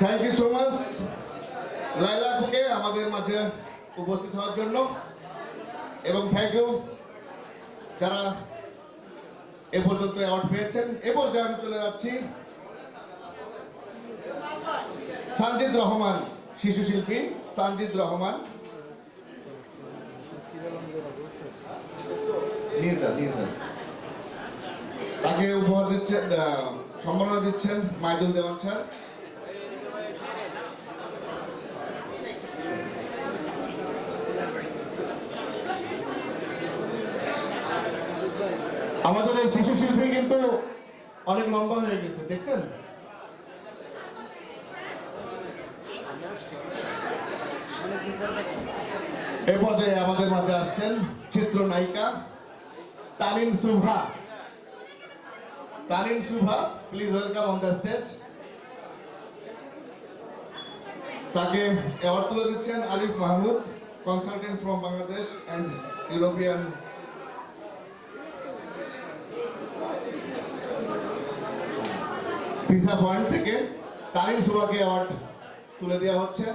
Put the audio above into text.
Thank you so much Laila আপুকে আমাদের মাঝে উপস্থিত হওয়ার জন্য। এবং থ্যাংক ইউ যারা এ পর্যন্ত অ্যাওয়ার্ড পেয়েছেন। এ পর্যায়ে আমি চলে যাচ্ছি। সানজিদ রহমান, শিশু শিল্পী সানজিদ রহমান। তাকে উপহার দিচ্ছেন সম্মাননা দিচ্ছেন মাইদুল দেওয়ান স্যার। আমাদের এই শিশু শিল্পী কিন্তু অনেক লম্বা হয়ে গেছে, দেখছেন? এ পর্যায়ে আমাদের মাঝে আসছেন চিত্রনায়িকা Tanin Subha. Tanin Subha please welcome on the stage তাকে অ্যাওয়ার্ড তুলে দিচ্ছেন Alif Mahmud consultant from Bangladesh and European Visa Point থেকে তারিন সুভাকে অ্যাওয়ার্ড তুলে দেওয়া হচ্ছে।